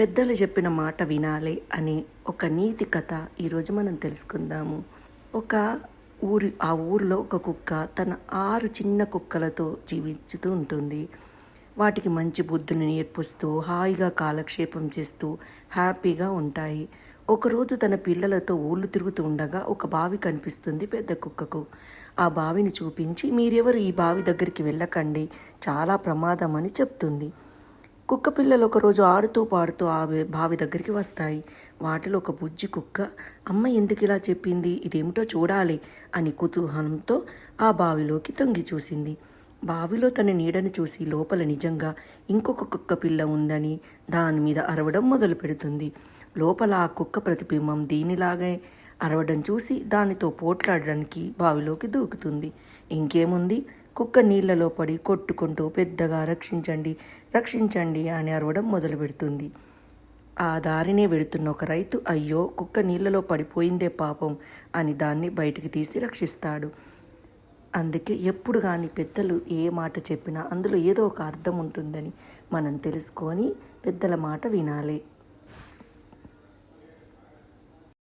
పెద్దలు చెప్పిన మాట వినాలి అనే ఒక నీతి కథ ఈరోజు మనం తెలుసుకుందాము. ఒక ఊరి ఆ ఊరిలో ఒక కుక్క తన ఆరు చిన్న కుక్కలతో జీవించుతూ ఉంటుంది. వాటికి మంచి బుద్ధుని నేర్పిస్తూ హాయిగా కాలక్షేపం చేస్తూ హ్యాపీగా ఉంటాయి. ఒకరోజు తన పిల్లలతో ఊళ్ళు తిరుగుతూ ఉండగా ఒక బావి కనిపిస్తుంది పెద్ద కుక్కకు. ఆ బావిని చూపించి మీరెవరు ఈ బావి దగ్గరికి వెళ్ళకండి చాలా ప్రమాదం అని చెప్తుంది. కుక్క పిల్లలు ఒకరోజు ఆడుతూ పాడుతూ ఆ బావి దగ్గరికి వస్తాయి. వాటిలో ఒక బుజ్జి కుక్క అమ్మ ఎందుకు ఇలా చెప్పింది? ఇదేమిటో చూడాలి అని కుతూహలంతో ఆ బావిలోకి తొంగి చూసింది. బావిలో తన నీడను చూసి లోపల నిజంగా ఇంకొక కుక్క పిల్ల ఉందని దాని మీద అరవడం మొదలు పెడుతుంది. లోపల ఆ కుక్క ప్రతిబింబం దీనిలాగే అరవడం చూసి దానితో పోట్లాడడానికి బావిలోకి దూకుతుంది. ఇంకేముంది? కుక్క నీళ్ళలో పడి కొట్టుకుంటూ పెద్దగా రక్షించండి రక్షించండి అని అరవడం మొదలు పెడుతుంది ఆ దారినే వెడుతున్న ఒక రైతు అయ్యో కుక్క నీళ్ళలో పడిపోయిందే పాపం అని దాన్ని బయటికి తీసి రక్షిస్తాడు. అందుకే ఎప్పుడు కానీ పెద్దలు ఏ మాట చెప్పినా అందులో ఏదో ఒక అర్థం ఉంటుందని మనం తెలుసుకొని పెద్దల మాట వినాలి.